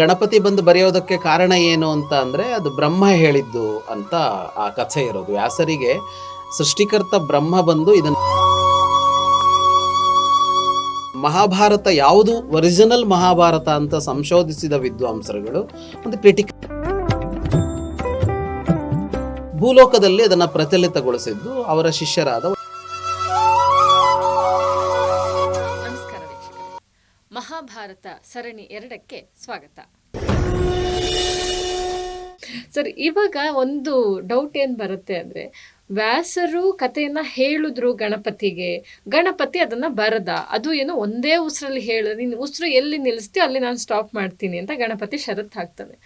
ಗಣಪತಿ ಬಂದು ಬರೆಯೋದಕ್ಕೆ ಕಾರಣ ಏನು ಅಂತ ಅಂದರೆ ಅದು ಬ್ರಹ್ಮ ಹೇಳಿದ್ದು ಅಂತ ಆ ಕಥೆ ಇರೋದು. ವ್ಯಾಸರಿಗೆ ಸೃಷ್ಟಿಕರ್ತ ಬ್ರಹ್ಮ ಬಂದು ಇದನ್ನು ಮಹಾಭಾರತ ಯಾವುದು? ಒರಿಜಿನಲ್ ಮಹಾಭಾರತ ಅಂತ ಸಂಶೋಧಿಸಿದ ವಿದ್ವಾಂಸರುಗಳು ಒಂದು ಕ್ರಿಟಿಕ್ ಭೂಲೋಕದಲ್ಲಿ ಅದನ್ನು ಪ್ರಚಲಿತಗೊಳಿಸಿದ್ದು ಅವರ ಶಿಷ್ಯರಾದ ಮಹಾಭಾರತ ಸರಣಿ ಎರಡಕ್ಕೆ ಸ್ವಾಗತ. ಸರ್, ಇವಾಗ ಒಂದು ಡೌಟ್ ಏನ್ ಬರುತ್ತೆ ಅಂದ್ರೆ, ವ್ಯಾಸರು ಕಥೆಯನ್ನ ಹೇಳಿದ್ರು ಗಣಪತಿಗೆ, ಗಣಪತಿ ಅದನ್ನ ಬರದ, ಅದು ಏನು ಒಂದೇ ಉಸಿರಲ್ಲಿ ಹೇಳ, ನೀನು ಉಸಿರು ಎಲ್ಲಿ ನಿಲ್ಲಿಸ್ತೀಯೋ ಅಲ್ಲಿ ನಾನು ಸ್ಟಾಪ್ ಮಾಡ್ತೀನಿ ಅಂತ ಗಣಪತಿ ಷರತ್ ಹಾಕ್ತಾನೆ.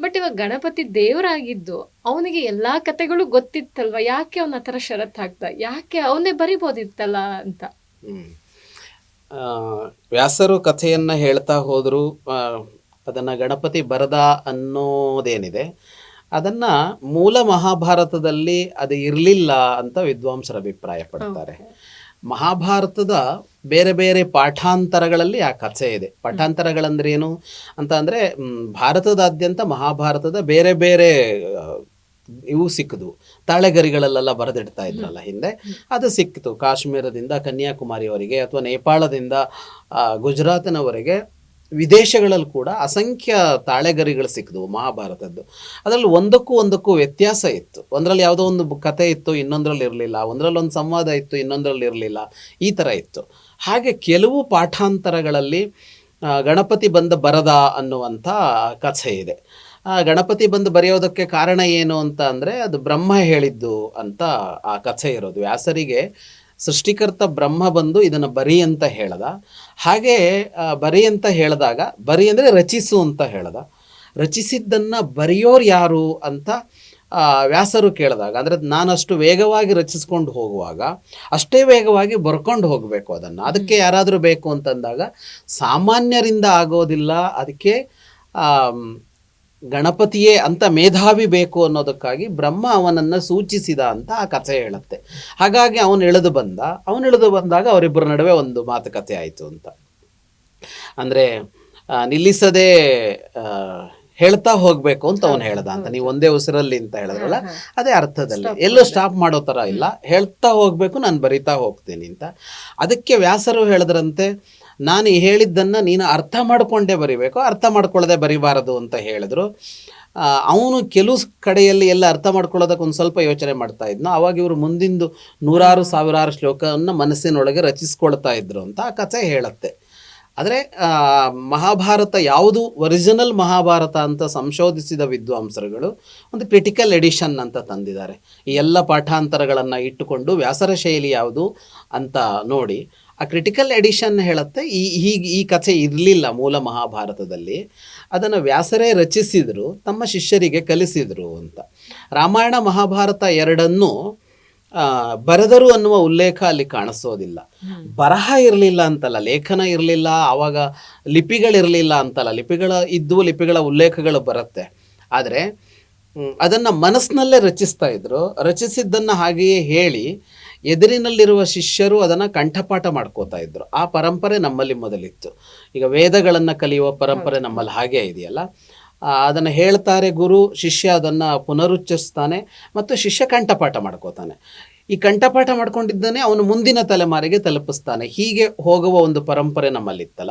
ಬಟ್ ಇವಾಗ ಗಣಪತಿ ದೇವರಾಗಿದ್ದು, ಅವನಿಗೆ ಎಲ್ಲಾ ಕಥೆಗಳು ಗೊತ್ತಿತ್ತಲ್ವಾ? ಯಾಕೆ ಅವನ ಆ ಥರ ಷರತ್ತು ಹಾಕ್ದ? ಯಾಕೆ ಅವನೇ ಬರಿಬೋದಿತ್ತಲ್ಲ ಅಂತ? ವ್ಯಾಸರು ಕಥೆಯನ್ನು ಹೇಳ್ತಾ ಹೋದರೂ ಅದನ್ನು ಗಣಪತಿ ಬರದ ಅನ್ನೋದೇನಿದೆ ಅದನ್ನು ಮೂಲ ಮಹಾಭಾರತದಲ್ಲಿ ಅದು ಇರಲಿಲ್ಲ ಅಂತ ವಿದ್ವಾಂಸರ ಅಭಿಪ್ರಾಯ ಪಡ್ತಾರೆ ಮಹಾಭಾರತದ ಬೇರೆ ಬೇರೆ ಪಾಠಾಂತರಗಳಲ್ಲಿ ಆ ಕಥೆ ಇದೆ. ಪಾಠಾಂತರಗಳಂದ್ರೇನು ಅಂತ ಅಂದರೆ ಭಾರತದಾದ್ಯಂತ ಮಹಾಭಾರತದ ಬೇರೆ ಬೇರೆ ಇವು ಸಿಕ್ಕದು ತಾಳೆಗರಿಗಳಲ್ಲೆಲ್ಲ ಬರೆದಿಡ್ತಾ ಇದ್ರಲ್ಲ ಹಿಂದೆ. ಅದು ಸಿಕ್ಕಿತು. ಕಾಶ್ಮೀರದಿಂದ ಕನ್ಯಾಕುಮಾರಿಯವರೆಗೆ ಅಥವಾ ನೇಪಾಳದಿಂದ ಗುಜರಾತಿನವರೆಗೆ ವಿದೇಶಗಳಲ್ಲಿ ಕೂಡ ಅಸಂಖ್ಯ ತಾಳೆಗರಿಗಳು ಸಿಕ್ಕಿದ್ವು ಮಹಾಭಾರತದ್ದು. ಅದರಲ್ಲಿ ಒಂದಕ್ಕೂ ಒಂದಕ್ಕೂ ವ್ಯತ್ಯಾಸ ಇತ್ತು. ಒಂದರಲ್ಲಿ ಯಾವುದೋ ಒಂದು ಕತೆ ಇತ್ತು, ಇನ್ನೊಂದರಲ್ಲಿ ಇರಲಿಲ್ಲ. ಒಂದರಲ್ಲಿ ಒಂದು ಸಂವಾದ ಇತ್ತು, ಇನ್ನೊಂದರಲ್ಲಿ ಇರಲಿಲ್ಲ. ಈ ಥರ ಇತ್ತು. ಹಾಗೆ ಕೆಲವು ಪಾಠಾಂತರಗಳಲ್ಲಿ ಗಣಪತಿ ಬಂದ ಬರದ ಅನ್ನುವಂಥ ಕಥೆ ಇದೆ. ಆ, ಗಣಪತಿ ಬಂದು ಬರೆಯೋದಕ್ಕೆ ಕಾರಣ ಏನು ಅಂತ ಅಂದರೆ ಅದು ಬ್ರಹ್ಮ ಹೇಳಿದ್ದು ಅಂತ ಆ ಕಥೆ ಇರೋದು. ವ್ಯಾಸರಿಗೆ ಸೃಷ್ಟಿಕರ್ತ ಬ್ರಹ್ಮ ಬಂದು ಇದನ್ನು ಬರಿ ಅಂತ ಹೇಳ್ದ. ಹಾಗೆ ಬರಿ ಅಂತ ಹೇಳಿದಾಗ ಬರಿ ಅಂದರೆ ರಚಿಸು ಅಂತ ಹೇಳ್ದ. ರಚಿಸಿದ್ದನ್ನು ಬರೆಯೋರು ಯಾರು ಅಂತ ವ್ಯಾಸರು ಕೇಳಿದಾಗ ಅಂದರೆ ನಾನಷ್ಟು ವೇಗವಾಗಿ ರಚಿಸ್ಕೊಂಡು ಹೋಗುವಾಗ ಅಷ್ಟೇ ವೇಗವಾಗಿ ಬರ್ಕೊಂಡು ಹೋಗಬೇಕು ಅದನ್ನು. ಅದಕ್ಕೆ ಯಾರಾದರೂ ಬೇಕು ಅಂತಂದಾಗ ಸಾಮಾನ್ಯರಿಂದ ಆಗೋದಿಲ್ಲ. ಅದಕ್ಕೆ ಗಣಪತಿಯೇ ಅಂತ ಮೇಧಾವಿ ಬೇಕು ಅನ್ನೋದಕ್ಕಾಗಿ ಬ್ರಹ್ಮ ಅವನನ್ನು ಸೂಚಿಸಿದ ಅಂತ ಆ ಕಥೆ ಹೇಳುತ್ತೆ. ಹಾಗಾಗಿ ಅವನು ಇಳಿದು ಬಂದ. ಅವನು ಇಳಿದು ಬಂದಾಗ ಅವರಿಬ್ಬರ ನಡುವೆ ಒಂದು ಮಾತುಕತೆ ಆಯಿತು ಅಂತ. ಅಂದರೆ ನಿಲ್ಲಿಸದೆ ಹೇಳ್ತಾ ಹೋಗ್ಬೇಕು ಅಂತ ಅವನು ಹೇಳ್ದ ಅಂತ. ನೀವು ಒಂದೇ ಉಸಿರಲ್ಲಿ ಅಂತ ಹೇಳಿದ್ರಲ್ಲ ಅದೇ ಅರ್ಥದಲ್ಲಿ. ಎಲ್ಲೂ ಸ್ಟಾಪ್ ಮಾಡೋ ಥರ ಇಲ್ಲ. ಹೇಳ್ತಾ ಹೋಗ್ಬೇಕು ನಾನು ಬರಿತಾ ಹೋಗ್ತೀನಿ ಅಂತ. ಅದಕ್ಕೆ ವ್ಯಾಸರು ಹೇಳಿದ್ರಂತೆ ನಾನು ಹೇಳಿದ್ದನ್ನು ನೀನು ಅರ್ಥ ಮಾಡಿಕೊಂಡೇ ಬರಿಬೇಕು, ಅರ್ಥ ಮಾಡ್ಕೊಳ್ಳದೆ ಬರಿಬಾರದು ಅಂತ ಹೇಳಿದ್ರು. ಅವನು ಕೆಲವು ಕಡೆಯಲ್ಲಿ ಎಲ್ಲ ಅರ್ಥ ಮಾಡ್ಕೊಳ್ಳೋದಕ್ಕೆ ಒಂದು ಸ್ವಲ್ಪ ಯೋಚನೆ ಮಾಡ್ತಾ ಇದ್ನು. ಅವಾಗ ಇವರು ಮುಂದಿಂದು ನೂರಾರು, ಸಾವಿರಾರು ಶ್ಲೋಕವನ್ನು ಮನಸ್ಸಿನೊಳಗೆ ರಚಿಸ್ಕೊಳ್ತಾ ಇದ್ರು ಅಂತ ಆ ಕಥೆ ಹೇಳುತ್ತೆ. ಆದರೆ ಮಹಾಭಾರತ ಯಾವುದು? ಒರಿಜಿನಲ್ ಮಹಾಭಾರತ ಅಂತ ಸಂಶೋಧಿಸಿದ ವಿದ್ವಾಂಸರುಗಳು ಒಂದು ಕ್ರಿಟಿಕಲ್ ಎಡಿಷನ್ ಅಂತ ತಂದಿದ್ದಾರೆ. ಈ ಎಲ್ಲ ಪಾಠಾಂತರಗಳನ್ನು ಇಟ್ಟುಕೊಂಡು ವ್ಯಾಸರ ಶೈಲಿ ಯಾವುದು ಅಂತ ನೋಡಿ ಆ ಕ್ರಿಟಿಕಲ್ ಎಡಿಷನ್ ಹೇಳುತ್ತೆ. ಈ ಹೀಗೆ ಈ ಕಥೆ ಇರಲಿಲ್ಲ ಮೂಲ ಮಹಾಭಾರತದಲ್ಲಿ. ಅದನ್ನು ವ್ಯಾಸರೇ ರಚಿಸಿದರು ತಮ್ಮ ಶಿಷ್ಯರಿಗೆ ಕಲಿಸಿದರು ಅಂತ. ರಾಮಾಯಣ ಮಹಾಭಾರತ ಎರಡನ್ನೂ ಬರೆದರು ಅನ್ನುವ ಉಲ್ಲೇಖ ಅಲ್ಲಿ ಕಾಣಿಸೋದಿಲ್ಲ. ಬರಹ ಇರಲಿಲ್ಲ ಅಂತಲ್ಲ ಲೇಖನ ಇರಲಿಲ್ಲ ಆವಾಗ ಲಿಪಿಗಳಿರಲಿಲ್ಲ ಅಂತಲ್ಲ. ಲಿಪಿಗಳ ಇದ್ದು ಲಿಪಿಗಳ ಉಲ್ಲೇಖಗಳು ಬರುತ್ತೆ. ಆದರೆ ಅದನ್ನು ಮನಸ್ಸಿನಲ್ಲೇ ರಚಿಸ್ತಾ ಇದ್ರು. ರಚಿಸಿದ್ದನ್ನು ಹಾಗೆಯೇ ಹೇಳಿ ಎದುರಿನಲ್ಲಿರುವ ಶಿಷ್ಯರು ಅದನ್ನು ಕಂಠಪಾಠ ಮಾಡ್ಕೋತಾ ಇದ್ರು. ಆ ಪರಂಪರೆ ನಮ್ಮಲ್ಲಿ ಮೊದಲಿತ್ತು. ಈಗ ವೇದಗಳನ್ನು ಕಲಿಯುವ ಪರಂಪರೆ ನಮ್ಮಲ್ಲಿ ಹಾಗೆ ಇದೆಯಲ್ಲ. ಅದನ್ನು ಹೇಳ್ತಾರೆ ಗುರು ಶಿಷ್ಯ ಅದನ್ನು ಪುನರುಚ್ಚರಿಸ್ತಾನೆ ಮತ್ತು ಶಿಷ್ಯ ಕಂಠಪಾಠ ಮಾಡ್ಕೋತಾನೆ. ಈ ಕಂಠಪಾಠ ಮಾಡ್ಕೊಂಡಿದ್ದಾನೆ ಅವನು ಮುಂದಿನ ತಲೆಮಾರಿಗೆ ತಲುಪಿಸ್ತಾನೆ. ಹೀಗೆ ಹೋಗುವ ಒಂದು ಪರಂಪರೆ ನಮ್ಮಲ್ಲಿತ್ತಲ್ಲ.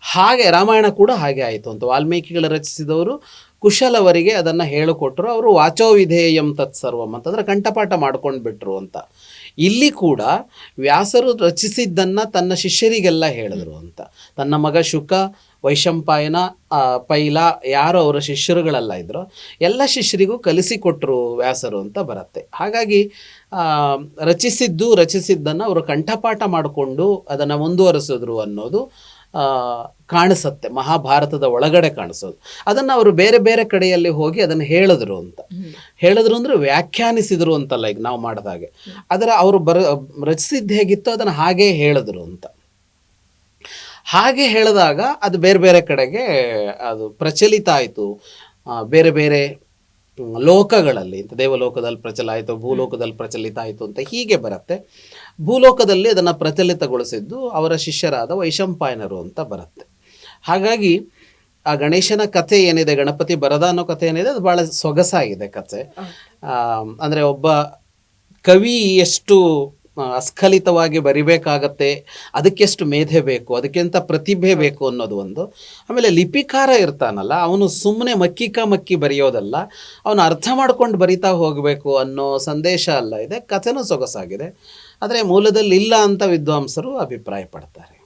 ಹಾಗೆ ರಾಮಾಯಣ ಕೂಡ ಹಾಗೆ ಆಯಿತು ಅಂತ. ವಾಲ್ಮೀಕಿಗಳು ರಚಿಸಿದವರು ಕುಶಲವರಿಗೆ ಅದನ್ನು ಹೇಳಿಕೊಟ್ರು. ಅವರು ವಾಚೋ ವಿಧೇಯಂ ತತ್ಸರ್ವಂ ಅಂತಂದ್ರೆ ಕಂಠಪಾಠ ಮಾಡ್ಕೊಂಡು ಬಿಟ್ರು ಅಂತ. ಇಲ್ಲಿ ಕೂಡ ವ್ಯಾಸರು ರಚಿಸಿದ್ದನ್ನು ತನ್ನ ಶಿಷ್ಯರಿಗೆಲ್ಲ ಹೇಳಿದ್ರು ಅಂತ. ತನ್ನ ಮಗ ಶುಕ, ವೈಶಂಪಾಯನ ಪೈಲ ಯಾರು ಅವರ ಶಿಷ್ಯರುಗಳೆಲ್ಲ ಇದ್ದರು ಎಲ್ಲ ಶಿಷ್ಯರಿಗೂ ಕಲಿಸಿಕೊಟ್ಟರು ವ್ಯಾಸರು ಅಂತ ಬರುತ್ತೆ. ಹಾಗಾಗಿ ರಚಿಸಿದ್ದು, ರಚಿಸಿದ್ದನ್ನು ಅವರು ಕಂಠಪಾಠ ಮಾಡಿಕೊಂಡು ಅದನ್ನು ಮುಂದುವರೆಸಿದ್ರು ಅನ್ನೋದು ಕಾಣಿಸುತ್ತೆ ಮಹಾಭಾರತದ ಒಳಗಡೆ ಕಾಣಿಸೋದು. ಅದನ್ನು ಅವರು ಬೇರೆ ಬೇರೆ ಕಡೆಯಲ್ಲಿ ಹೋಗಿ ಅದನ್ನು ಹೇಳಿದ್ರು ಅಂತ. ಹೇಳಿದ್ರು ಅಂದ್ರೆ ವ್ಯಾಖ್ಯಾನಿಸಿದ್ರು ಅಂತಲ್ಲ ಈಗ ನಾವು ಮಾಡಿದಾಗೆ. ಅದರ ಅವರು ಬರ ರಚಿಸಿದ್ದು ಹೇಗಿತ್ತು ಅದನ್ನು ಹಾಗೇ ಹೇಳಿದ್ರು ಅಂತ. ಹಾಗೆ ಹೇಳಿದಾಗ ಅದು ಬೇರೆ ಬೇರೆ ಕಡೆಗೆ ಅದು ಪ್ರಚಲಿತ ಆಯಿತು. ಬೇರೆ ಬೇರೆ ಲೋಕಗಳಲ್ಲಿ ದೇವಲೋಕದಲ್ಲಿ ಪ್ರಚಲ ಆಯಿತು ಭೂಲೋಕದಲ್ಲಿ ಪ್ರಚಲಿತ ಆಯಿತು ಅಂತ ಹೀಗೆ ಬರುತ್ತೆ. ಭೂಲೋಕದಲ್ಲಿ ಅದನ್ನು ಪ್ರಚಲಿತಗೊಳಿಸಿದ್ದು ಅವರ ಶಿಷ್ಯರಾದ ವೈಶಂಪಾಯನರು ಅಂತ ಬರುತ್ತೆ. ಹಾಗಾಗಿ ಆ ಗಣೇಶನ ಕಥೆ ಏನಿದೆ ಗಣಪತಿ ಬರದ ಅನ್ನೋ ಕಥೆ ಏನಿದೆ ಅದು ಭಾಳ ಸೊಗಸಾಗಿದೆ ಕಥೆ. ಅಂದರೆ ಒಬ್ಬ ಕವಿ ಎಷ್ಟು ಅಸ್ಖಲಿತವಾಗಿ ಬರಿಬೇಕಾಗತ್ತೆ, ಅದಕ್ಕೆಷ್ಟು ಮೇಧೆ ಬೇಕು, ಅದಕ್ಕಿಂತ ಪ್ರತಿಭೆ ಬೇಕು ಅನ್ನೋದು ಒಂದು. ಆಮೇಲೆ ಲಿಪಿಕಾರ ಇರ್ತಾನಲ್ಲ, ಅವನು ಸುಮ್ಮನೆ ಮಕ್ಕಿಕ ಮಕ್ಕಿ ಬರೆಯೋದಲ್ಲ, ಅವನು ಅರ್ಥ ಮಾಡ್ಕೊಂಡು ಬರಿತಾ ಹೋಗಬೇಕು ಅನ್ನೋ ಸಂದೇಶ ಅಲ್ಲ. ಇದೆ, ಕಥೆನೂ ಸೊಗಸಾಗಿದೆ. ಆದರೆ ಮೂಲದಲ್ಲಿ ಇಲ್ಲ ಅಂತ ವಿದ್ವಾಂಸರು ಅಭಿಪ್ರಾಯ ಪಡ್ತಾರೆ